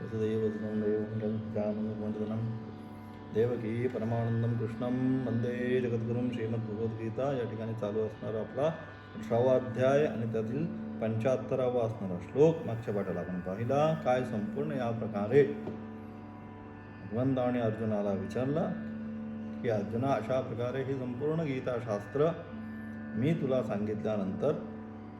वसुदेवसुतं देवं देवकी परमानंदम कृष्णम वंदे जगद्गुरुम श्रीमद्भगवद्गीता या ठिकाणी चालू असणारा आपला अठरावा अध्याय आणि त्यातील पंच्याहत्तरावा असणारा श्लोक मागच्या पाठाला आपण पाहिला. काय संपूर्ण या प्रकारे? भगवंताने अर्जुनाला विचारला की अर्जुना अशा प्रकारे हे संपूर्ण गीताशास्त्र मी तुला सांगितल्यानंतर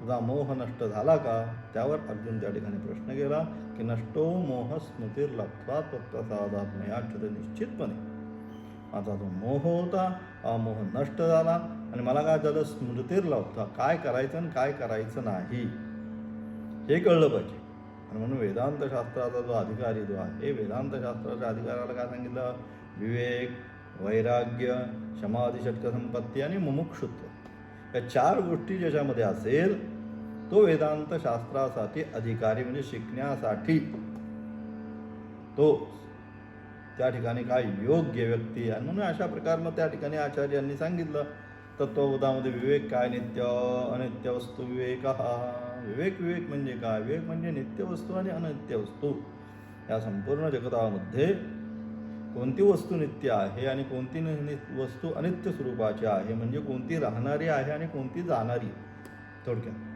तुझा मोह नष्ट झाला का? त्यावर अर्जुन त्या ठिकाणी प्रश्न केला. की नष्टो मोह स्मृतीर लब्ध्वा तत्प्रसादात मयाच्युत निश्चितपणे। माझा जो मोह होता हा मोह नष्ट झाला आणि मला काय झालं? स्मृतीर लावता काय करायचं आणि काय करायचं नाही? हे कळलं पाहिजे. आणि म्हणून वेदांतशास्त्राचा जो अधिकारी जो आहे वेदांतशास्त्राच्या अधिकाराला काय सांगितलं? विवेक वैराग्य क्षमाधिषटक संपत्ती आणि मुमुक्षुत्व. या चार गोष्टी ज्याच्यामध्ये असेल तो वेदांत शास्त्रासाठी अधिकारी म्हणजे शिकण्यासाठी तो त्या ठिकाणी काय योग्य व्यक्ती आहे. म्हणून अशा प्रकारनं त्या ठिकाणी आचार्यांनी सांगितलं. तत्वबोधामध्ये विवेक काय? नित्य अनित्य वस्तू विवेक हा. विवेक विवेक म्हणजे काय? विवेक म्हणजे नित्य वस्तू आणि अनित्य वस्तू. या संपूर्ण जगतामध्ये कोणती वस्तू नित्य आहे आणि कोणती वस्तू अनित्य स्वरूपाची आहे? म्हणजे कोणती राहणारी आहे आणि कोणती जाणारी थोडक्यात.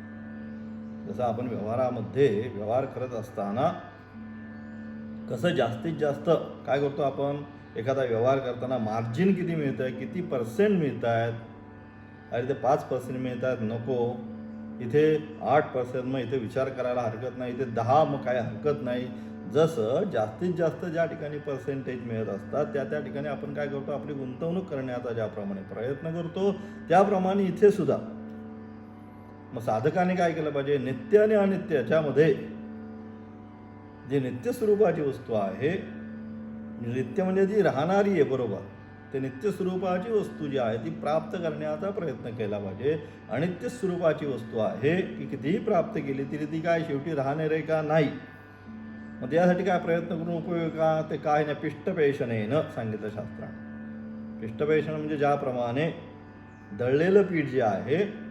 जसं आपण व्यवहारामध्ये व्यवहार करत असताना कसं जास्तीत जास्त काय करतो आपण? एखादा व्यवहार करताना मार्जिन किती मिळतं आहे किती पर्सेंट मिळत आहेत अरे ते पाच पर्सेंट मिळत आहेत नको. इथे आठ पर्सेंट मग इथे विचार करायला हरकत नाही इथे दहा मग काय हरकत नाही. जसं जास्तीत जास्त ज्या ठिकाणी पर्सेंटेज मिळत असतात त्या त्या ठिकाणी आपण काय करतो? आपली गुंतवणूक करण्याचा ज्याप्रमाणे प्रयत्न करतो त्याप्रमाणे इथे सुद्धा. मग साधकाने काय केलं पाहिजे? नित्य आणि अनित्य याच्यामध्ये जी नित्य स्वरूपाची वस्तू आहे नित्य म्हणजे जी राहणारी आहे बरोबर. ते नित्य स्वरूपाची वस्तू जी आहे ती प्राप्त करण्याचा प्रयत्न केला पाहिजे. अनित्य स्वरूपाची वस्तू आहे की कितीही प्राप्त केली तरी ती काय शेवटी राहणार आहे का नाही? मग त्यासाठी काय प्रयत्न करून उपयोग का? ते काय नाही. पिष्टपेषणेनं सांगितलं शास्त्राने. पिष्टपेषण म्हणजे ज्याप्रमाणे दळलेलं पीठ जे आहे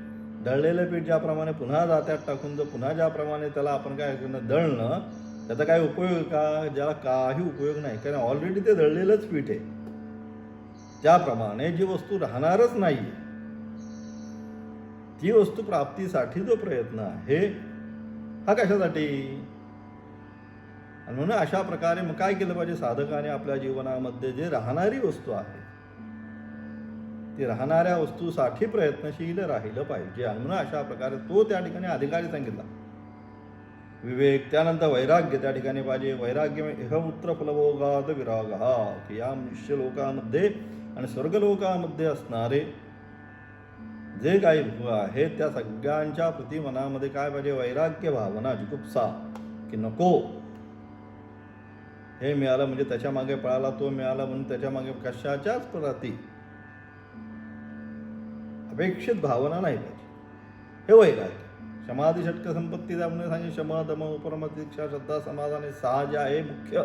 दळलेलं पीठ ज्याप्रमाणे पुन्हा जात्यात टाकून जर पुन्हा ज्याप्रमाणे त्याला आपण काय करणं दळणं त्याचा काय उपयोग का ज्याला काही उपयोग नाही. कारण ऑलरेडी ते दळलेलंच पीठ आहे. त्याप्रमाणे जी वस्तू राहणारच नाही ती वस्तू प्राप्तीसाठी जो प्रयत्न आहे हा कशासाठी? आणि म्हणून अशा प्रकारे मग काय केलं पाहिजे? साधकाने आपल्या जीवनामध्ये जे राहणारी वस्तू आहे ती राहणाऱ्या वस्तूसाठी प्रयत्नशील राहिलं पाहिजे. आणि म्हणून अशा प्रकारे तो त्या ठिकाणी अधिकारी सांगितला. विवेक त्यानंतर वैराग्य त्या ठिकाणी पाहिजे. वैराग्य इहपुत्र फलभोगात विराग हा की या मनुष्य लोकामध्ये आणि स्वर्गलोकामध्ये असणारे जे काही भोग आहेत त्या सगळ्यांच्या प्रति मनामध्ये काय पाहिजे? वैराग्य भावना जिकुप्सा की नको. हे मिळालं म्हणजे त्याच्यामागे पळाला तो मिळाला म्हणून त्याच्यामागे कशाच्याच प्रती अपेक्षित भावना नाही पाहिजे हे वैराग्य समाधी षटक संपत्ती त्यामुळे सांगे क्षमा दम उपरमतीक्षा श्रद्धा समाधान हे सहा जे आहे मुख्य.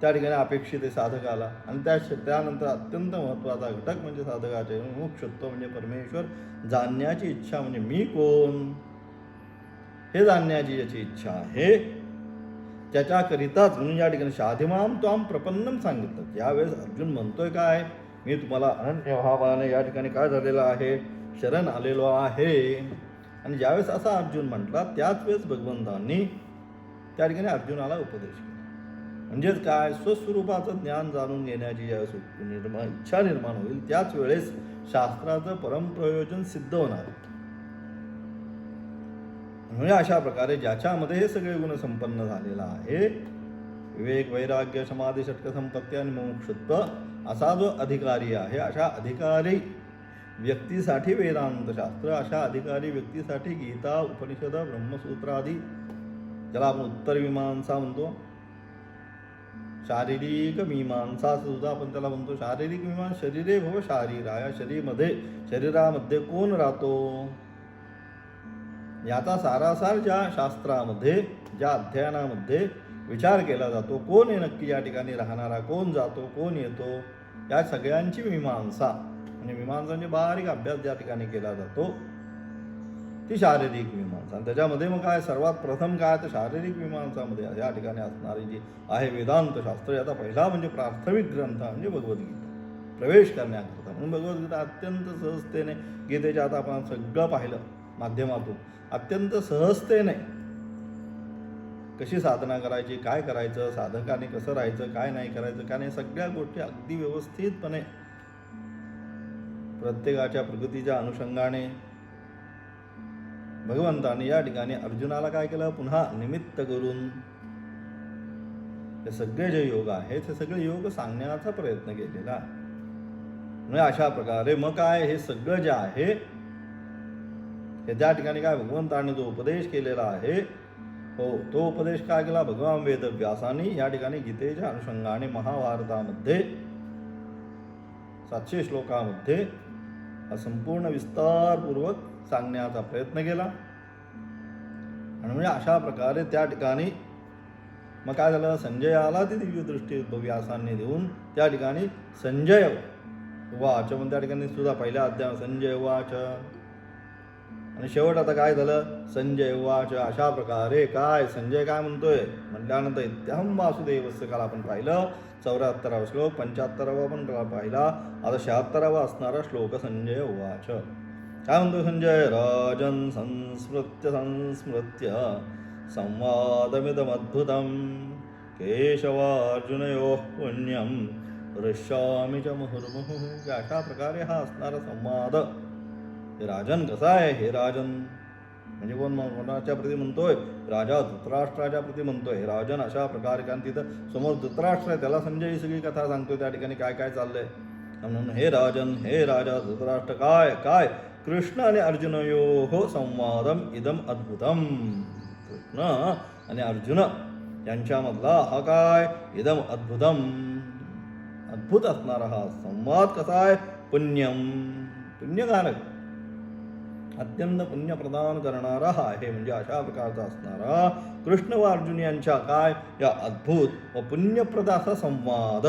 त्या ठिकाणी अपेक्षित आहे साधकाला. आणि त्या त्यानंतर अत्यंत महत्त्वाचा घटक म्हणजे साधकाचे मुक्षत्व म्हणजे परमेश्वर जाणण्याची इच्छा म्हणजे मी कोण? हे जाणण्याची ज्याची इच्छा आहे. त्याच्याकरिताच म्हणून या ठिकाणी शाधिमाम तो आम प्रपन्नम सांगितलं. त्यावेळेस अर्जुन म्हणतोय काय? मी तुम्हाला अनन्य भावाने या ठिकाणी काय झालेलं आहे? शरण आलेलो आहे. आणि ज्यावेळेस असा अर्जुन म्हटला त्याच वेळेस भगवंतांनी त्या ठिकाणी अर्जुनाला उपदेश केला. म्हणजेच काय? स्वस्वरूपाचं ज्ञान जाणून घेण्याची ज्यावेळेस निर्मा निर्माण इच्छा निर्माण होईल त्याच वेळेस शास्त्राचं परमप्रयोजन सिद्ध होणार. म्हणजे अशा प्रकारे ज्याच्यामध्ये हे सगळे गुण संपन्न झालेला आहे विवेक वैराग्य समाधी षटक संपत्ती आणि मोक्षत्व असा जो अधिकारी आहे अशा अधिकारी व्यक्तीसाठी वेदांत शास्त्र अशा अधिकारी व्यक्तीसाठी गीता उपनिषद ब्रह्मसूत्र आदी ज्याला आपण उत्तर मीमांसा म्हणतो. शारीरिक मीमांसा असं सुद्धा आपण त्याला म्हणतो. शारीरिक मीमांसा शरीरे भव शारीरा या शरीरमध्ये शरीरामध्ये कोण राहतो? याचा सारासार ज्या शास्त्रामध्ये ज्या अध्ययनामध्ये विचार केला जातो कोण आहे नक्की या ठिकाणी राहणारा कोण जातो कोण येतो? या सगळ्यांची मीमांसा म्हणजे मीमांसा म्हणजे बारीक अभ्यास ज्या ठिकाणी केला जातो ती शारीरिक मीमांसा. आणि त्याच्यामध्ये मग काय सर्वात प्रथम काय तर शारीरिक मीमांसामध्ये या ठिकाणी असणारी जी आहे वेदांत शास्त्र याचा पहिला म्हणजे प्राथमिक ग्रंथ म्हणजे भगवद्गीता. प्रवेश करण्याकरता. म्हणून भगवद्गीता अत्यंत सहजतेने गीतेच्या आता आपण सगळं पाहिलं माध्यमातून. अत्यंत सहजतेने कशी साधना करायची काय करायचं साधकाने कसं राहायचं काय नाही करायचं काय नाही सगळ्या गोष्टी अगदी व्यवस्थितपणे प्रत्येकाच्या प्रगतीच्या अनुषंगाने भगवंताने या ठिकाणी अर्जुनाला काय केलं पुन्हा निमित्त करून हे सगळे जे योग आहेत हे सगळे योग सांगण्याचा प्रयत्न केलेला आहे. म्हणजे अशा प्रकारे मग काय हे सगळं जे आहे हे ज्या ठिकाणी काय भगवंताने जो उपदेश केलेला आहे हो तो उपदेश काय केला? भगवान वेदव्यासानी या ठिकाणी गीतेच्या अनुषंगाने महाभारतामध्ये सातशे श्लोकामध्ये हा संपूर्ण विस्तारपूर्वक सांगण्याचा प्रयत्न केला. आणि म्हणजे अशा प्रकारे त्या ठिकाणी मग काय झालं? संजयाला ती दिव्य दृष्टी व्यासांनी देऊन. त्या ठिकाणी संजय वाच. पण त्या ठिकाणी सुद्धा पहिल्या अध्याय संजय वाच. आणि शेवट आता काय झालं? संजय वाच अशा प्रकारे काय? संजय काय म्हणतोय? म्हटल्यानंतर इत्याहम वासुदेवस्य काल आपण पाहिलं. चौऱ्याहत्तरावा श्लोक पंच्याहत्तरावा पण पाहिला. आता शहात्तरावा असणारा श्लोक संजय उवाच काय म्हणतो संजय? राजन संस्मृत्य संस्मृत्य. संवादमिदमद्भुतम केशवार्जुनयोः पुण्यं ऋष्यामी च मुहुर्मुहु. अशा प्रकारे हा असणारा संवाद. हे राजन कसा आहे? हे राजन. म्हणजे कोण कोणाच्या प्रती म्हणतोय? राजा धृतराष्ट्राच्या प्रती म्हणतोय. हे राजन अशा प्रकारे कारण तिथं समोर धृतराष्ट्र आहे त्याला संजय ही सगळी कथा सांगतोय त्या ठिकाणी काय काय चाललंय. म्हणून हे राजन हे राजा धृतराष्ट्र काय काय? कृष्ण आणि अर्जुनयो हो संवादम इदम अद्भुतम. कृष्ण आणि अर्जुन यांच्यामधला हा काय? इदम अद्भुतम. अद्भुत असणारा हा संवाद कसा आहे? पुण्यम. पुण्यकारक अत्यंत पुण्य प्रदान करणारा हा आहे म्हणजे अशा प्रकारचा असणारा कृष्ण व अर्जुन यांच्या काय? या अद्भुत व पुण्यप्रदाचा संवाद.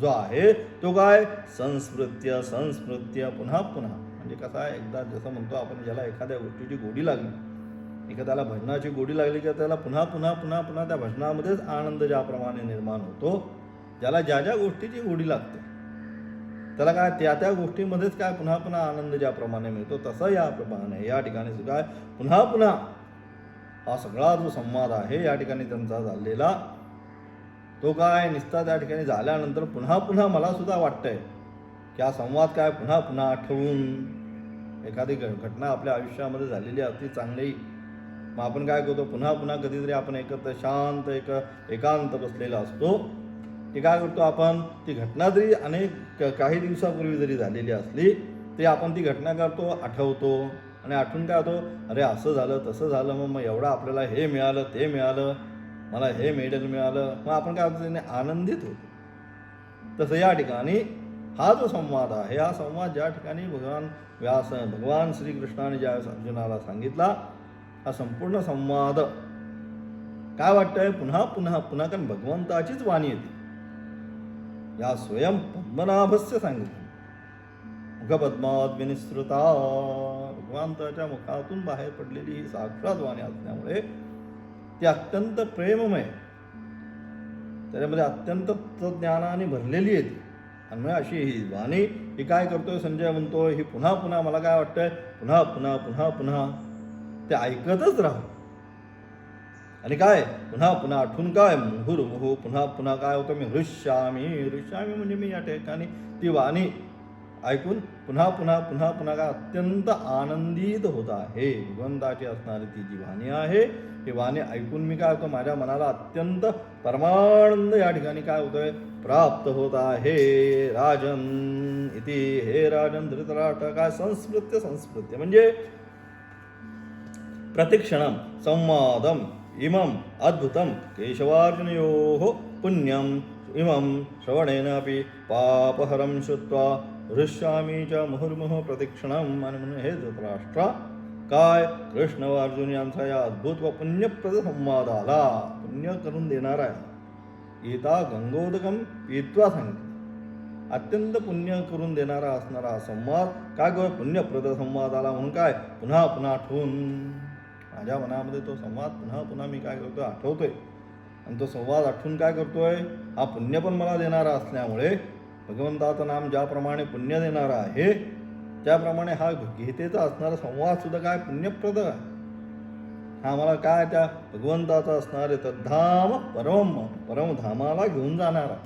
जो आहे तो काय? संस्मृत्य संस्मृत्य पुन्हा पुन्हा. म्हणजे कसा आहे एकदा जसं म्हणतो आपण ज्याला एखाद्या गोष्टीची गोडी लागली एखाद्याला भजनाची गोडी लागली की त्याला पुन्हा पुन्हा पुन्हा पुन्हा त्या भजनामध्येच आनंद ज्याप्रमाणे निर्माण होतो ज्याला ज्या ज्या गोष्टीची गोडी लागते त्याला काय त्या त्या गोष्टीमध्येच काय पुन्हा पुन्हा आनंद ज्याप्रमाणे मिळतो तसं याप्रमाणे या ठिकाणी सुद्धा काय पुन्हा पुन्हा हा सगळा जो संवाद आहे या ठिकाणी त्यांचा झालेला तो काय निसता त्या ठिकाणी झाल्यानंतर पुन्हा पुन्हा मला सुद्धा वाटतंय की हा संवाद काय पुन्हा पुन्हा आठवून एखादी घ- घटना आपल्या आयुष्यामध्ये झालेली अति चांगली. मग आपण काय करतो पुन्हा पुन्हा कधीतरी आपण एकत्र शांत एक एकांत बसलेला असतो. ते काय करतो आपण? ती घटना जरी अनेक काही दिवसापूर्वी जरी झालेली असली तरी आपण ती घटना करतो आठवतो. आणि आठवून काय होतो? अरे असं झालं तसं झालं मग मग एवढं आपल्याला हे मिळालं ते मिळालं मला हे मेडल मिळालं मग आपण काय होतो त्याने आनंदित होतो. तसं या ठिकाणी हा जो संवाद आहे हा संवाद ज्या ठिकाणी भगवान व्यास भगवान श्रीकृष्णाने ज्या अर्जुनाला सांगितला हा संपूर्ण संवाद. काय वाटतंय? पुन्हा पुन्हा पुन्हा कारण भगवंताचीच वाणी येते. या स्वयं पद्मनाभस्य सांगितलं मुखपद्मात विनिसृता भगवंताच्या मुखातून बाहेर पडलेली ही साक्षात वाणी असल्यामुळे ती अत्यंत प्रेममय त्याच्यामध्ये अत्यंत तत्ज्ञानाने भरलेली आहे ती आणि मग अशी ही वाणी ही काय करतोय संजय म्हणतोय ही पुन्हा पुन्हा मला काय वाटतंय पुन्हा पुन्हा पुन्हा पुन्हा ते ऐकतच राहू आणि काय? पुन्हा पुन्हा आठवून काय? मुहुर मुहू पुन्हा पुन्हा काय होतं? मी हृष्यामी हृष्यामी म्हणजे मी या ठिकाणी ती वाणी ऐकून पुन्हा पुन्हा पुन्हा पुन्हा काय? अत्यंत आनंदित होत आहे. भगवंताची असणारी ती जी वाणी आहे ती वाणी ऐकून मी काय होतो? माझ्या मनाला अत्यंत परमानंद या ठिकाणी काय होतोय? प्राप्त होत आहे. राजन इति हे राजन धृतराष्ट्र काय? संस्मृत्य संस्मृत्य. म्हणजे प्रतिक्षणं संवादम इमम् अद्भुतं केशवार्जुनयोः पुण्यम् इमं श्रवणेनापि पापहरं श्रुत्वा हृष्यामी च मुहुर्मुहु प्रतिक्षणम् आणि म्हणून हे धृतराष्ट्र। काय? कृष्ण व अर्जुन यांचा या अद्भुत व पुण्यप्रद संवादाला पुण्य करून देणारा आहे. गीता गंगोदकम पित्वा सांगितलं अत्यंत पुण्य करून देणारा असणारा संवाद काय गो? पुण्यप्रद संवाद आला म्हणून काय? पुन्हा पुन्हा आठवून माझ्या मनामध्ये तो संवाद पुन्हा पुन्हा मी काय करतोय आठवतोय. आणि तो संवाद आठवून काय करतोय? हा पुण्य पण मला देणारा असल्यामुळे भगवंताचं नाम ज्याप्रमाणे पुण्य देणारा आहे त्याप्रमाणे हा गीतेचा असणारा संवाद सुद्धा काय पुण्यप्रद आहे? हा मला काय त्या भगवंताचा असणारे तद्धाम परम परमधामाला घेऊन जाणारा.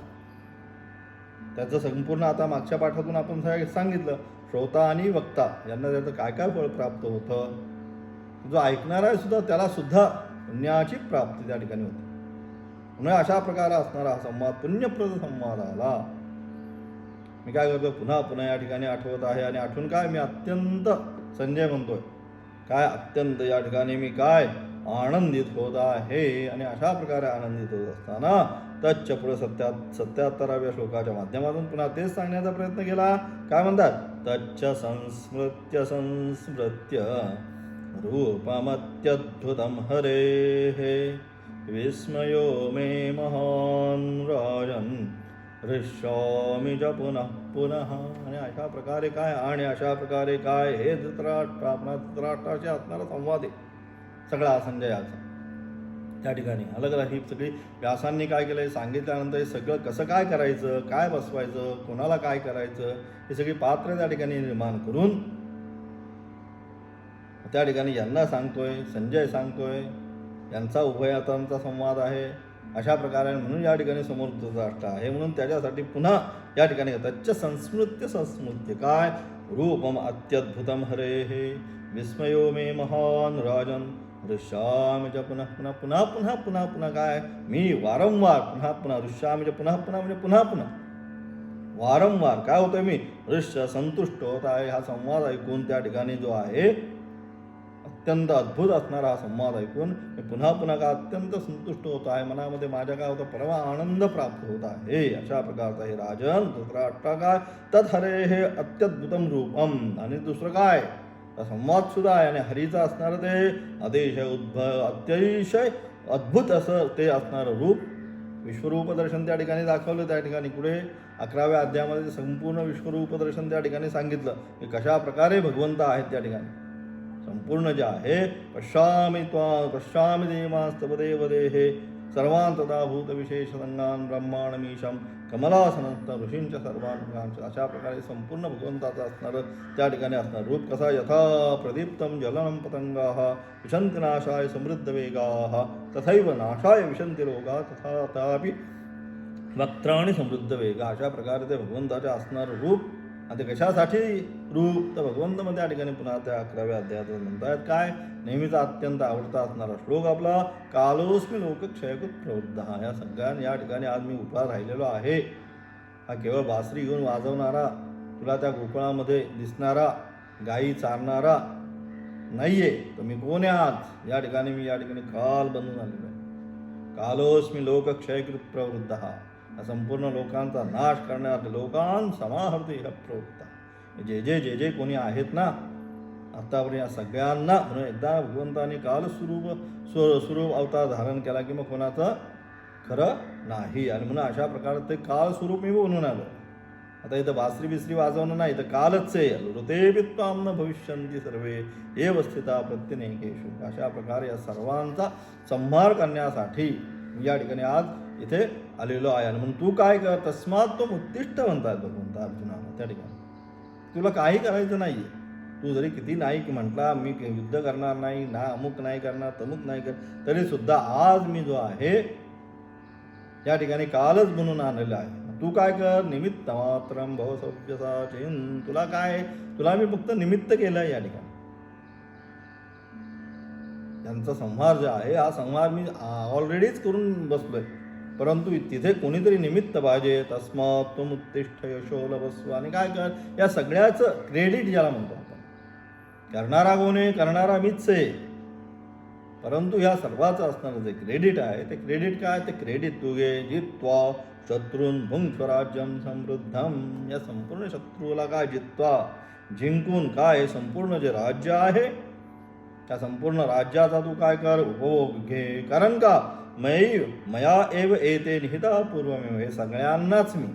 त्याचं संपूर्ण आता मागच्या पाठातून आपण सांगितलं श्रोता आणि वक्ता यांना त्याचं काय काय फळ प्राप्त होतं? जो ऐकणारा आहे सुद्धा त्याला सुद्धा पुण्याची प्राप्ती त्या ठिकाणी होते. म्हणून अशा प्रकारे असणारा हा संवाद पुण्यप्रद संवाद आला. मी काय करतो पुन्हा पुन्हा या ठिकाणी आठवत आहे आणि आठवून काय मी अत्यंत संजय म्हणतोय. काय अत्यंत या ठिकाणी मी काय आनंदित होत आहे आणि अशा प्रकारे आनंदित होत असताना तच्च पुढे सत्या सत्याहत्तराव्या श्लोकाच्या माध्यमातून पुन्हा तेच सांगण्याचा प्रयत्न केला. काय म्हणतात? तच्च संस्मृत्य संस्मृत्य. रूपमत्यद्भुतं हरेः। विस्मयो मे महान् राजन् हृष्यामि च पुनः पुनः। आणि अशा प्रकारे काय? आणि अशा प्रकारे काय? हे धृतराष्ट्र आपला धृतराष्ट्राशी असणारा संवाद. आहे सगळा संजयाचा. त्या ठिकाणी अलग अलग ही सगळी. व्यासांनी काय केलं सांगितल्यानंतर हे सगळं कसं काय करायचं? काय बसवायचं? कोणाला काय करायचं? ही सगळी पात्र त्या ठिकाणी निर्माण करून त्या ठिकाणी यांना सांगतोय संजय सांगतोय यांचा उभयातांचा संवाद आहे. अशा प्रकारे म्हणून या ठिकाणी समोर राष्ट्र आहे. म्हणून त्याच्यासाठी पुन्हा या ठिकाणी तच्च संस्मृत्य संस्मृत्य काय? रूपम अत्यद्भुतम हरे हे. विस्मयो मे महान राजन. ऋष्यामी पुन्हा पुन्हा पुन्हा पुन्हा पुन्हा पुन्हा काय? मी वारंवार पुन्हा पुन्हा ऋष्यामी पुन्हा पुन्हा म्हणजे पुन्हा पुन्हा वारंवार काय होतोय मी? ऋष्य संतुष्ट होत आहे. हा संवाद ऐकून त्या ठिकाणी जो आहे अत्यंत अद्भुत असणारा हा संवाद ऐकून मी पुन्हा पुन्हा का अत्यंत संतुष्ट होत आहे. मनामध्ये माझ्या काय होतं? परवा आनंद प्राप्त होत आहे. अशा प्रकारचा हे राजन दुसरा अट्टा काय तत् हरे हे अत्यद्भुतम रूपम. आणि दुसरं काय? संवाद सुद्धा आहे. आणि हरीचं असणारं ते अतिशय उद्भव अतिशय अद्भुत असं ते असणारं रूप. विश्वरूप दर्शन त्या ठिकाणी दाखवलं. त्या ठिकाणी पुढे अकराव्या अध्यायामध्ये संपूर्ण विश्वरूप दर्शन त्या ठिकाणी सांगितलं. की कशा प्रकारे भगवंत आहेत त्या ठिकाणी. पूर्ण जे आहे पश्यामि त्वा पश्यामि देवास्तवदेव देहे सर्वान् तदा भूतविशेषसंगान् ब्रह्माणमीशं कमलासनंत ऋषींच्या सर्वांच्या अशा प्रकारे संपूर्ण भगवंताचं असणारं त्या ठिकाणी असणार रूप कसा यथा प्रदीप्तं जलनं पतंगा विशन्ति नाशाय समृद्धवेगाः तथैव नाशाय विशन्ति रोगा तथा तथापि समृद्ध वेगा अशा प्रकारे ते भगवंताचे असणारं रूप आणि ते कशासाठी रूप तर भगवंतमध्ये या ठिकाणी पुन्हा त्या अकराव्या अध्यायात म्हणतात काय? नेहमीचा अत्यंत आवडता असणारा श्लोक आपला कालोस्मी लोक क्षयकृत प्रवृद्ध हा या सगळ्या या ठिकाणी आज मी उभा राहिलेलो आहे. हा केवळ बासरी घेऊन वाजवणारा तुला त्या गोकुळामध्ये दिसणारा गायी चारणारा नाहीये. तर मी कोण आहे आज? या ठिकाणी मी या ठिकाणी काल बनून आलेलो आहे. कालोस्मी लोक क्षयकृत प्रवृद्ध हा संपूर्ण लोकांचा नाश करण्यात लोकां समाहर्ती ह्या प्रवृत्ता जे जे जे जे कोणी आहेत ना आतापर्यंत या सगळ्यांना म्हणून एकदा भगवंताने कालस्वरूप स्व स्वरूप अवतार धारण केला की मग कोणाचं? खरं नाही. आणि म्हणून अशा प्रकारे ते काल स्वरूप मी बनून आलो. आता इथं बासरी बिसरी वाजवणं नाही तर कालच आहे. ऋते न भविष्यंती सर्वे एवस्थिता स्थिता प्रत्यनेकेशु अशा प्रकारे या सर्वांचा संहार करण्यासाठी या ठिकाणी आज इथे आलेलो आहे. आणि म्हणून तू काय कर? तस्मात तो उत्तिष्ठ म्हणतात भगवंता अर्जुनाला. त्या ठिकाणी. तुला काही करायचं नाही आहे तू जरी किती नाही की म्हटला मी युद्ध करणार नाही ना अमुक नाही करणार तमुक नाही कर तरी सुद्धा आज मी जो आहे या ठिकाणी कालच बनून आणलेला आहे. तू काय कर? निमित्त मात्र भव सव्यसाचीन. तुला काय? तुला मी फक्त निमित्त केलं आहे या ठिकाणी. त्यांचा संहार जो आहे हा संहार मी ऑलरेडीच करून बसलोय. परंतु तिथे कोणीतरी निमित्त पाहिजे तस्मात तुम उत्तिष्ठ यशो लभस्व. आणि काय कर या सगळ्याचं क्रेडिट ज्याला म्हणतो आपण. करणारा कोण आहे? करणारा मीच आहे. परंतु ह्या सर्वाचं असणारं जे क्रेडिट आहे ते क्रेडिट काय? ते क्रेडिट तू घे जित्वा शत्रून भुंग स्वराज्यम समृद्धम. या संपूर्ण शत्रूला काय? जित्वा जिंकून काय? संपूर्ण जे राज्य आहे त्या संपूर्ण राज्याचा तू काय कर? उपभोग घे. कारण का? मयैव मया एव एते निहिता पूर्वमेव हे सगळ्यांनाच मी.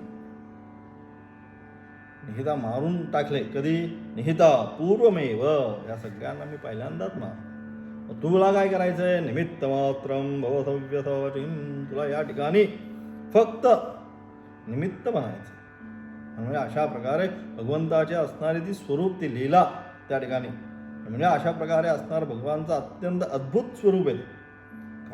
निहिता मारून टाकले कधी? निहिता पूर्वमेव या सगळ्यांना मी पहिल्यांदाच मार तुला काय करायचं आहे निमित्त मात्र भवसव्यसवचिन तुला या ठिकाणी फक्त निमित्त बनायचं म्हणजे अशा प्रकारे भगवंताची असणारी ती स्वरूप ती लीला त्या ठिकाणी. म्हणजे अशा प्रकारे असणार भगवानचं अत्यंत अद्भुत स्वरूप आहे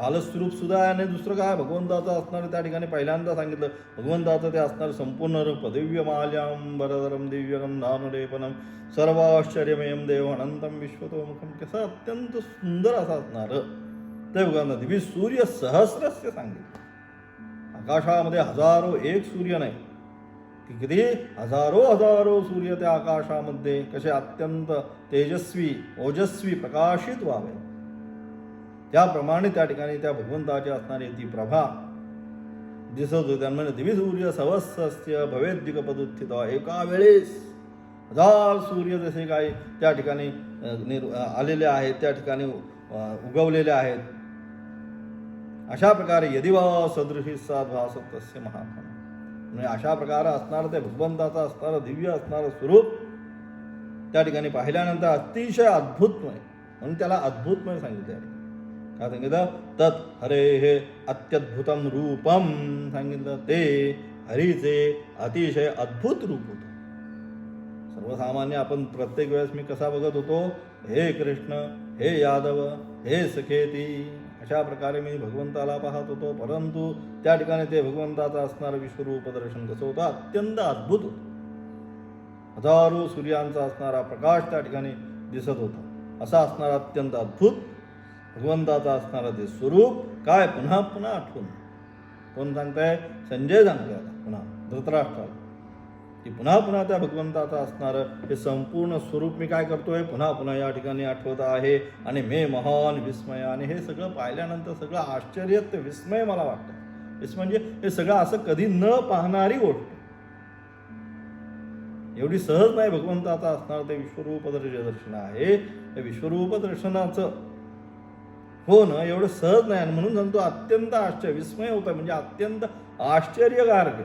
कालस्वरूप सुद्धा आहे आणि दुसरं काय? भगवंताचं असणारं त्या ठिकाणी पहिल्यांदा सांगितलं. भगवंताचं ते असणारं संपूर्ण रूप दिव्य माल्यां दिव्यगम नामलेपनम सर्वाश्चर्यमयम देव अनंतम विश्वतोमुखम कसं अत्यंत सुंदर असं असणारं. ते भगवंत दिव्य सूर्य सहस्रस्य सांगितलं. आकाशामध्ये हजारो एक सूर्य नाही. की किती? हजारो हजारो सूर्य त्या आकाशामध्ये कसे अत्यंत तेजस्वी ओजस्वी प्रकाशित व्हावे त्याप्रमाणे त्या ठिकाणी त्या भगवंताची असणारी ती प्रभा दिसत होती. म्हणजे दिवी सूर्य सवस्स्य भवेद्युग पदुत्थित एका वेळेस हजार सूर्य जसे काही त्या ठिकाणी निर् आलेले आहेत त्या ठिकाणी उगवलेले आहेत. अशा प्रकारे यदिवा सदृशी साध्वासत तस्य महात्मा. म्हणजे अशा प्रकारे असणारं ते भगवंताचं असणारं दिव्य असणारं स्वरूप त्या ठिकाणी पाहिल्यानंतर अतिशय अद्भुतमय. म्हणून त्याला अद्भुतमय सांगितलं काय सांगितलं तत् हरे हे अत्यद्भुतम रूपम सांगितलं. ते हरीचे अतिशय अद्भुत रूप होतं. सर्वसामान्य आपण प्रत्येक वेळेस मी कसा बघत होतो हे कृष्ण हे यादव हे सखेती अशा प्रकारे मी भगवंताला पाहत होतो. परंतु त्या ठिकाणी ते भगवंताचं असणारं विश्वरूप दर्शन कसं होतं? अत्यंत अद्भुत होतं. हजारो सूर्यांचा असणारा प्रकाश त्या ठिकाणी दिसत होता. असा असणारा अत्यंत अद्भुत भगवंताचा असणारं ते स्वरूप काय? पुन्हा पुन्हा आठवून. कोण सांगताय? संजय सांगताय पुन्हा. धृतराष्ट्राला. की पुन्हा पुन्हा त्या भगवंताचं असणारं हे संपूर्ण स्वरूप मी काय करतोय? पुन्हा पुन्हा या ठिकाणी आठवत आहे. आणि मे महान विस्मय आणि हे सगळं पाहिल्यानंतर सगळं आश्चर्य ते विस्मय मला वाटतं. विस्मय म्हणजे हे सगळं असं कधी न पाहणारी गोष्ट. एवढी सहज नाही भगवंताचा असणार ते विश्वरूप दर्शन आहे. त्या विश्वरूप दर्शनाचं हो ना एवढं सहज नाही. आणि म्हणून सांगतो अत्यंत आश्चर्य विस्मय होता म्हणजे अत्यंत आश्चर्यकारक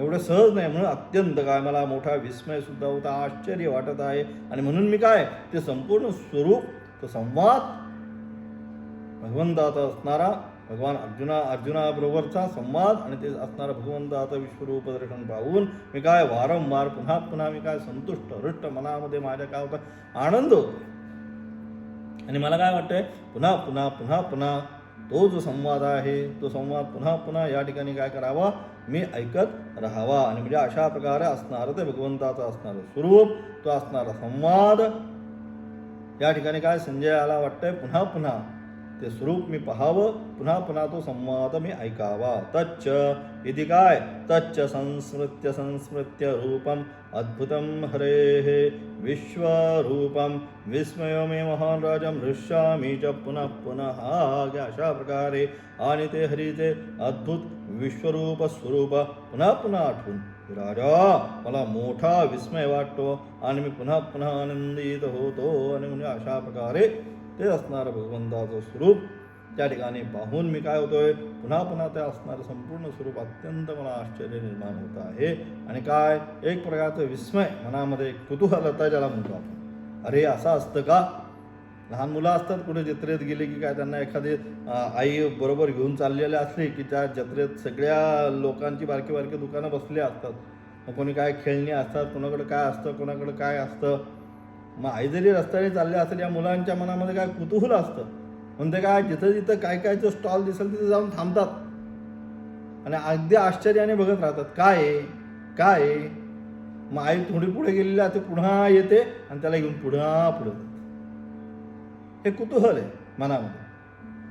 एवढं सहज नाही म्हणून अत्यंत काय मला मोठा विस्मय सुद्धा होता आश्चर्य वाटत आहे. आणि म्हणून मी काय ते संपूर्ण स्वरूप तो संवाद भगवंताचा असणारा भगवान अर्जुना अर्जुनाबरोबरचा संवाद आणि ते असणारा भगवंताचं विश्वरूप दर्शन पाहून मी काय वारंवार पुन्हा पुन्हा मी काय संतुष्ट हृष्ट मनामध्ये माझ्या काय होतं आनंद होतो आणि मला काय वाटतंय पुन्हा पुन्हा पुन्हा पुन्हा तो जो संवाद आहे तो संवाद पुन्हा पुन्हा या ठिकाणी काय करावा मी ऐकत राहावा. आणि म्हणजे अशा प्रकारे असणारं ते भगवंताचं असणारं स्वरूप तो असणारा संवाद. या ठिकाणी काय संजयाला वाटतंय पुन्हा पुन्हा ते स्वरूप मी पाहावं पुन्हा पुन्हा तो संवाद मी ऐकावा. तच्च इति काय? तच्च संस्मृत्य संस्मृत्य रूपम अद्भुतं हरेः विश्वरूपं विस्मयो मे महान राजं हृष्यामी च पुनः पुनः आगे अशा प्रकारे आणि ते हरीचे अद्भुत विश्वरूप स्वरूप पुन्हा पुन्हा आठवून. राजा मला मोठा विस्मय वाटतो आणि मी पुन्हा पुन्हा आनंदित होतो आणि म्हणजे अशा प्रकारे ते असणारं भगवंताचं स्वरूप. त्या ठिकाणी पाहून मी काय होतोय? पुन्हा पुन्हा ते असणारं संपूर्ण स्वरूप अत्यंत मला आश्चर्य निर्माण होत आहे. आणि काय? एक प्रकारचं विस्मय मनामध्ये एक कुतूहलता ज्याला म्हणतो आपण. अरे असं असतं का? लहान मुलं असतात कुठे जत्रेत गेले की काय त्यांना एखादी आई बरोबर घेऊन चाललेले असले की त्या जत्रेत सगळ्या लोकांची बारकी बारकी दुकानं बसली असतात. मग कोणी काय खेळणी असतात? कोणाकडे काय असतं? कोणाकडे काय असतं? मग आई जरी रस्त्याने चालले असेल या मुलांच्या मनामध्ये काय कुतूहल असतं? म्हणते काय जिथं जिथं काय काय जो स्टॉल दिसेल तिथे जाऊन थांबतात. आणि अगदी आश्चर्याने बघत राहतात काय आहे? काय आहे? मग आई थोडी पुढे गेलेली आहे, ते पुन्हा येते आणि त्याला घेऊन पुन्हा पुढे हे कुतूहल आहे मनामध्ये.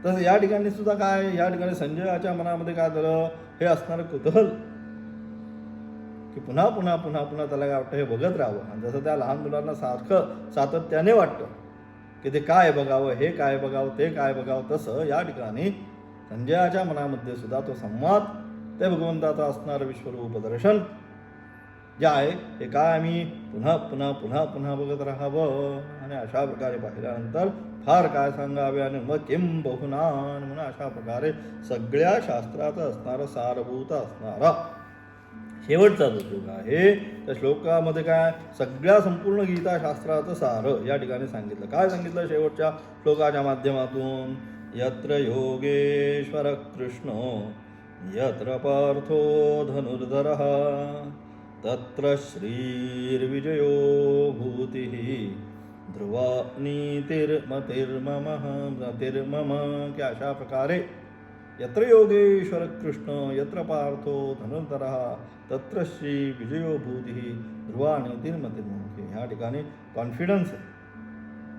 तसं या ठिकाणी सुद्धा काय या ठिकाणी संजयाच्या मनामध्ये काय झालं? हे असणारं कुतूहल. की पुन्हा पुन्हा पुन्हा पुन्हा त्याला काय वाटतं? हे बघत राहावं. आणि जसं त्या लहान मुलांना सारखं सातत्याने वाटतं की ते काय बघावं हे काय बघावं ते काय बघावं तसं या ठिकाणी संजयाच्या मनामध्ये सुद्धा तो संवाद ते भगवंताचा असणारं विश्वरूप दर्शन जे आहे हे काय आम्ही पुन्हा पुन्हा पुन्हा पुन्हा बघत राहावं? आणि अशा प्रकारे पाहिल्यानंतर फार काय सांगावे आणि मग किम बहुनान? म्हणून अशा प्रकारे सगळ्या शास्त्राचं असणारं सारभूत असणारा शेवटचा जो श्लोक आहे त्या श्लोकामध्ये काय? सगळ्या संपूर्ण गीताशास्त्राचं सार या ठिकाणी सांगितलं. काय सांगितलं शेवटच्या श्लोकाच्या माध्यमातून? यत्र योगेश्वर कृष्ण यत्र पार्थो धनुर्धर तत्र श्रीर्विजयो भूती ध्रुवा नीतिर्मतिर्मम मतिर्मम की अशा प्रकारे यत्र योगेश्वर कृष्ण यत्र पार्थो धनुर्धर तत्र श्री विजयो भूती ध्रुवा नीतिर्मतिर्मम ह्या ठिकाणी कॉन्फिडन्स आहे.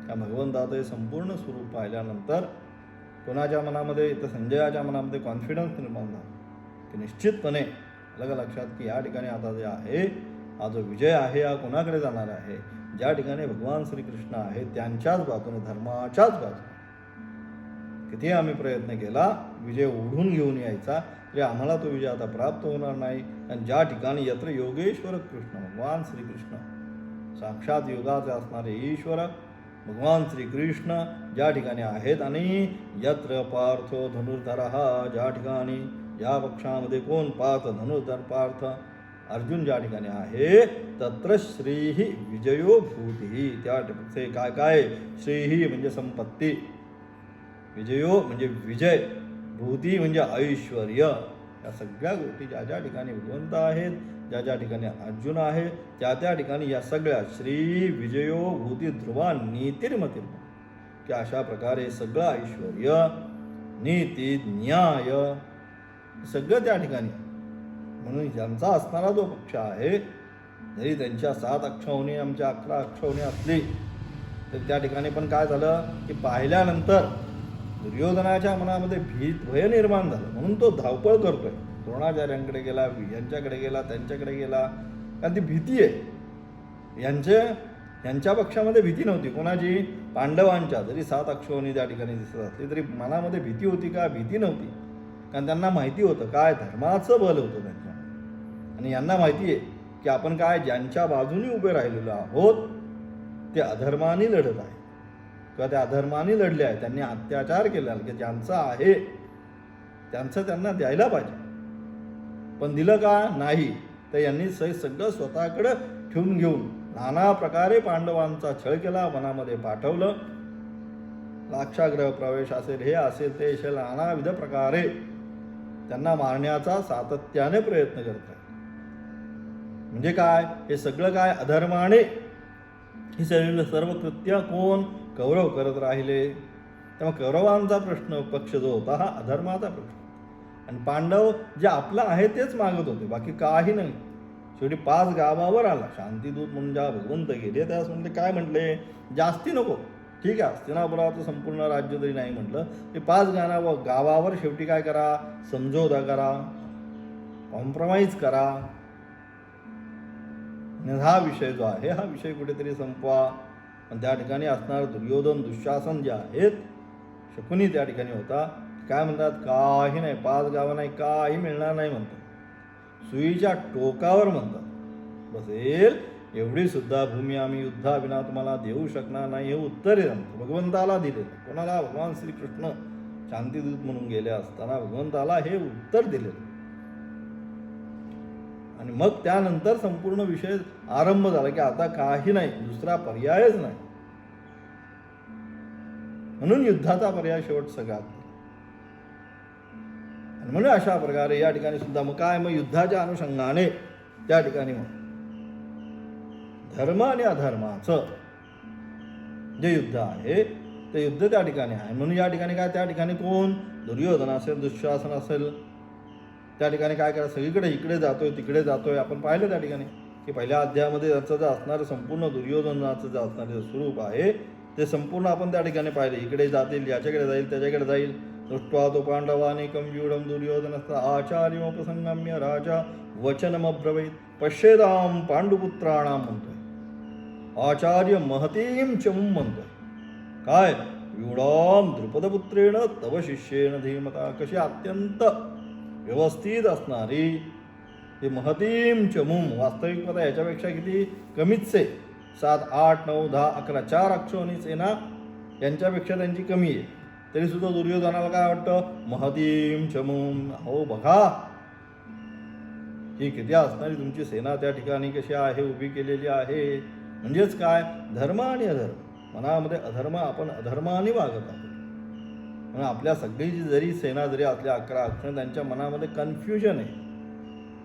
त्या भगवंताचं हे संपूर्ण स्वरूप पाहिल्यानंतर कोणाच्या मनामध्ये तर संजयाच्या मनामध्ये कॉन्फिडन्स निर्माण झाला. की निश्चितपणे अलग लक्षात की या ठिकाणी आता जे आहे हा जो विजय आहे हा कोणाकडे जाणार आहे? ज्या ठिकाणी भगवान श्रीकृष्ण आहे त्यांच्याच बाजूने धर्माच्याच बाजूने. किती आम्ही प्रयत्न केला विजय ओढून घेऊन यायचा तरी आम्हाला तो विजय आता प्राप्त होणार नाही. आणि ज्या ठिकाणी यत्र योगेश्वर कृष्ण भगवान श्रीकृष्ण साक्षात योगाचे असणारे ईश्वर भगवान श्रीकृष्ण ज्या ठिकाणी आहेत आणि यत्र पार्थ धनुर्धर ज्या ठिकाणी या पक्षामध्ये कोण पार्थ धनुर्धर पार्थ अर्जुन ज्या ठिकाणी आहे तत्र श्रीही विजयो भूती त्या ठिकाणी काय काय श्रीही म्हणजे संपत्ती विजयो म्हणजे विजय भूती म्हणजे ऐश्वर या सगळ्या गोष्टी ज्या ज्या ठिकाणी भगवंत आहेत ज्या ज्या ठिकाणी अर्जुन आहे त्या त्या ठिकाणी या सगळ्या श्री विजयो भूती ध्रुवा नीतिर्मतीर्म की अशा प्रकारे सगळं ऐश्वर नीती न्याय सगळं त्या ठिकाणी. म्हणून ज्यांचा असणारा जो पक्ष आहे जरी त्यांच्या सात अक्षौनी आमच्या अकरा अक्षौनी असली तर त्या ठिकाणी पण काय झालं? की पाहिल्यानंतर दुर्योधनाच्या मनामध्ये भीत भय निर्माण झालं. म्हणून तो धावपळ करतोय. द्रोणाचार्यांकडे गेला यांच्याकडे गेला त्यांच्याकडे गेला. कारण ती भीती आहे. यांचे यांच्या पक्षामध्ये भीती नव्हती. कोणाची? पांडवांच्या. जरी सात अक्षोनी त्या ठिकाणी दिसत असली तरी मनामध्ये भीती होती का? भीती नव्हती. कारण त्यांना माहिती होतं काय धर्माचं बल होतं त्यांच्या. आणि यांना माहिती आहे की आपण काय ज्यांच्या बाजूनी उभे राहिलेलो आहोत ते अधर्माने लढत आहे किंवा त्या अधर्माने लढले आहे त्यांनी अत्याचार केला की ज्यांचं आहे त्यांचं त्यांना द्यायला पाहिजे. पण दिलं का नाही तर यांनी स सगळं स्वतःकडं ठेवून घेऊन नाना प्रकारे पांडवांचा छळ केला मनामध्ये पाठवलं. लाक्षाग्रह प्रवेश असेल हे असेल ते असेल नानाविध प्रकारे त्यांना मारण्याचा सातत्याने प्रयत्न करत आहे म्हणजे काय? हे सगळं काय अधर्माने? ही सर्व सर्व कृत्य कोण? कौरव करत राहिले. तेव्हा कौरवांचा प्रश्न पक्ष जो होता हा अधर्माचा प्रश्न. आणि पांडव जे आपलं आहे तेच मागत होते बाकी काही नाही. शेवटी पाच गावावर आला. शांतीदूत म्हणून ज्या भगवंत गेले. त्यास म्हणले काय म्हटले? जास्ती नको. ठीक आहे हस्तिनापुराचं संपूर्ण राज्य जरी नाही म्हटलं. ते पाच गावावर गावावर शेवटी काय करा? समझोता करा. कॉम्प्रोमाइज करा. हा विषय जो आहे हा विषय कुठेतरी संपवा. आणि त्या ठिकाणी असणारं दुर्योधन दुःशासन जे आहेत शकुनी त्या ठिकाणी होता. काय म्हणतात? काही नाही पाच गावं नाही काही मिळणार नाही म्हणतात. सुईच्या टोकावर म्हणतात. बसेल एवढी सुद्धा भूमी आम्ही युद्धाविना तुम्हाला देऊ शकणार नाही हे उत्तर आहे. त्यांचं. भगवंताला दिलेलं कोणाला? भगवान श्रीकृष्ण शांतीदूत म्हणून गेले असताना भगवंताला हे उत्तर दिलेलं. आणि मग त्यानंतर संपूर्ण विषय आरंभ झाला की आता काही नाही दुसरा पर्यायच नाही. म्हणून युद्धाचा पर्याय शेवट सगळ्यात आणि म्हणून अशा प्रकारे या ठिकाणी सुद्धा मग काय मग युद्धाच्या अनुषंगाने त्या ठिकाणी मग धर्म आणि अधर्माचं जे युद्ध आहे ते युद्ध त्या ठिकाणी आहे. म्हणून या ठिकाणी काय त्या ठिकाणी कोण? दुर्योधन असेल दुःशासन असेल त्या ठिकाणी काय करा सगळीकडे इकडे जातोय तिकडे जातोय. आपण पाहिलं त्या ठिकाणी की पहिल्या अध्यायामध्ये त्याचं जे असणारं संपूर्ण दुर्योधनाचं जे असणारं स्वरूप आहे ते संपूर्ण आपण त्या ठिकाणी पाहिले. इकडे जातील याच्याकडे जाईल त्याच्याकडे जाईल. दृष्ट्वा तो पांडवानेकं व्यूढं दुर्योधनस्थ आचार्योपसंगम्य राजा वचनमब्रवीत. पश्येदाम पांडुपुत्राणाम म्हणतोय आचार्य महतीम चमूम म्हणतोय काय? व्यूढाम द्रुपदपुत्रेण तव शिष्येण धीमता कशी? अत्यंत व्यवस्थित असणारी ते महतीम चमूम वास्तविकता याच्यापेक्षा किती कमीच आहे सात आठ नऊ दहा अकरा चार अक्षोनी सेना यांच्यापेक्षा त्यांची कमी आहे. तरी सुद्धा दुर्योधनाला काय वाटतं? महतीम चमूम. हो बघा. ही किती असणारी तुमची सेना त्या ठिकाणी कशी आहे उभी केलेली आहे? म्हणजेच काय? धर्म आणि अधर्म. मनामध्ये अधर्म आपण अधर्माने वागत आहोत. म्हणून आपल्या सगळीची जरी सेना जरी असल्या अकरा अक्षर त्यांच्या मनामध्ये कन्फ्युजन आहे.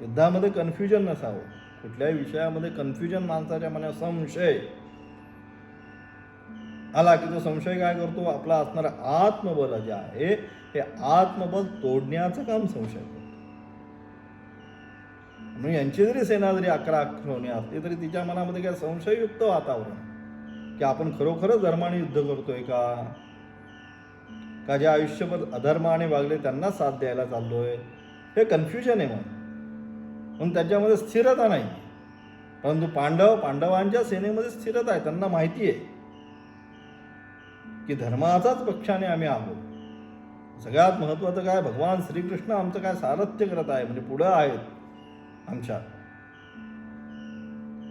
युद्धामध्ये कन्फ्युजन नसावं. कुठल्याही विषयामध्ये कन्फ्युजन माणसाच्या मनात संशय. आला की तो संशय काय करतो? आपला असणारा आत्मबल जे आहे हे आत्मबल तोडण्याचं काम संशय करतो. म्हणून यांची जरी सेना जरी अकरा अक्षरवणी असली तरी तिच्या मनामध्ये काय संशययुक्त वातावरण की आपण खरोखरच धर्माने युद्ध करतोय का? का जे आयुष्यभर अधर्माने वागले त्यांना साथ द्यायला चाललोय? हे कन्फ्युजन आहे म्हणून म्हणून त्याच्यामध्ये स्थिरता नाही. परंतु पांडव पांडवांच्या सेनेमध्ये स्थिरता आहे त्यांना माहिती आहे की धर्माचाच पक्षाने आम्ही आहोत. सगळ्यात महत्त्वाचं काय? भगवान श्रीकृष्ण आमचं काय सारथ्य करत आहे? म्हणजे पुढं आहेत आमच्या.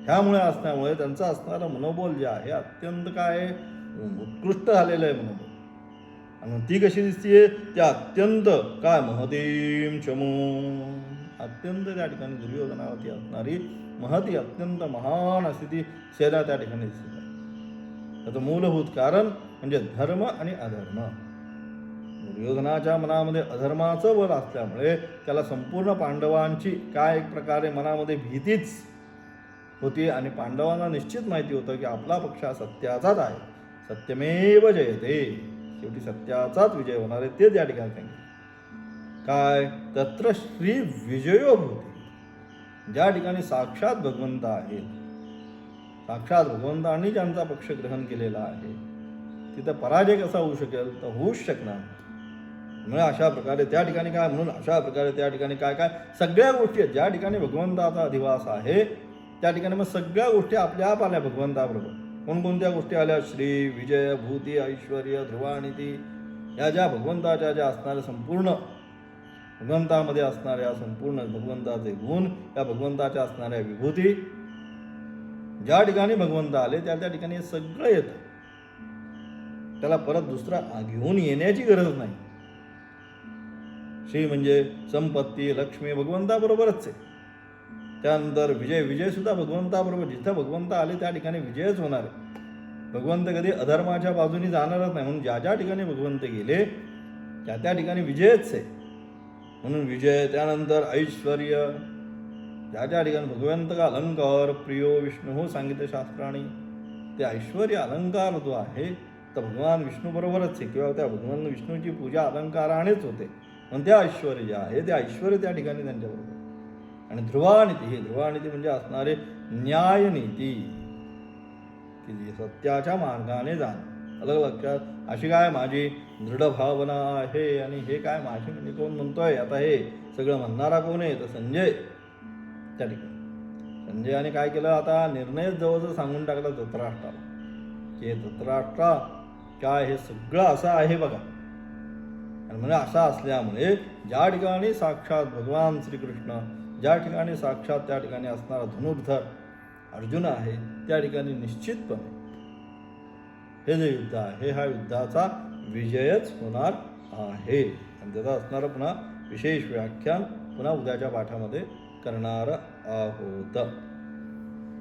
ह्यामुळे असल्यामुळे त्यांचं असणारं मनोबल जे आहे अत्यंत काय उत्कृष्ट झालेलं आहे मनोबल. आणि ती कशी दिसतीये? त्या अत्यंत काय महतीम चमू. अत्यंत त्या ठिकाणी दुर्योधनावरती असणारी महती अत्यंत महान अशी ती सेना त्या ठिकाणी दिसत आहे. त्याचं मूलभूत कारण म्हणजे धर्म आणि अधर्म. दुर्योधनाच्या मनामध्ये अधर्माचं बल असल्यामुळे त्याला संपूर्ण पांडवांची काय एक प्रकारे मनामध्ये भीतीच होती आणि पांडवांना निश्चित माहिती होतं की आपला पक्ष हा सत्याचाच आहे. सत्यमेव जयते. शेवटी सत्याचाच विजय होणार आहे ते त्या ठिकाणी सांगितलं. काय? तत्र श्री विजयो ज्या ठिकाणी साक्षात भगवंत आहेत साक्षात भगवंतांनी ज्यांचा पक्ष ग्रहण केलेला आहे तिथं पराजय कसा होऊ शकेल तर होऊच शकणार म्हणजे अशा प्रकारे त्या ठिकाणी काय? म्हणून अशा प्रकारे त्या ठिकाणी काय काय? सगळ्या गोष्टी आहेत. ज्या ठिकाणी भगवंताचा अधिवास आहे त्या ठिकाणी मग सगळ्या गोष्टी आपल्या आप आल्या भगवंताबरोबर. कोणकोणत्या गोष्टी आल्या? श्री विजय भूती ऐश्वर ध्रुवानिती या ज्या भगवंताच्या ज्या असणाऱ्या संपूर्ण भगवंतामध्ये असणाऱ्या संपूर्ण भगवंताचे गुण या भगवंताच्या असणाऱ्या विभूती ज्या ठिकाणी भगवंत आले त्या त्या ठिकाणी सगळं येतं. त्याला परत दुसरा घेऊन येण्याची गरज नाही. श्री म्हणजे संपत्ती लक्ष्मी भगवंताबरोबरच आहे. त्यानंतर विजय विजयसुद्धा भगवंताबरोबर जिथं भगवंत आले त्या ठिकाणी विजयच होणार आहे. भगवंत कधी अधर्माच्या बाजूनी जाणारच नाही. म्हणून ज्या ज्या ठिकाणी भगवंत गेले त्या त्या ठिकाणी विजयच आहे. म्हणून विजय त्यानंतर ऐश्वर ज्या ज्या ठिकाणी भगवंत का अलंकार प्रियो विष्णू हो सांगितलं शास्त्राने ते ऐश्वर अलंकार जो आहे तर भगवान विष्णूबरोबरच आहे. किंवा त्या भगवान विष्णूची पूजा अलंकारानेच होते. पण ते ऐश्वर जे आहे ते ऐश्वर त्या ठिकाणी त्यांच्याबरोबर आणि ध्रुवानीती ही ध्रुवानीती म्हणजे असणारे न्यायनीती. की जी सत्याच्या मार्गाने जाण. अलग लक्षात अशी काय माझी दृढ भावना आहे आणि हे काय माझी म्हणजे कोण म्हणतोय? आता हे सगळं म्हणणारा कोण आहे? तर संजय. त्या ठिकाणी. संजयाने काय केलं? आता निर्णय जवळजवळ सांगून टाकला धृतराष्ट्राला. की हे धृतराष्ट्रा काय हे सगळं असं आहे बघा. आणि म्हणजे असं असल्यामुळे ज्या ठिकाणी साक्षात भगवान श्रीकृष्ण ज्या ठिकाणी साक्षात त्या ठिकाणी असणारा धनुर्धर अर्जुन आहे त्या ठिकाणी निश्चितपणे हे जे युद्ध आहे हे हा युद्धाचा विजयच होणार आहे. आणि त्याचा असणारं पुन्हा विशेष व्याख्यान पुन्हा उद्याच्या पाठामध्ये करणार आहोत.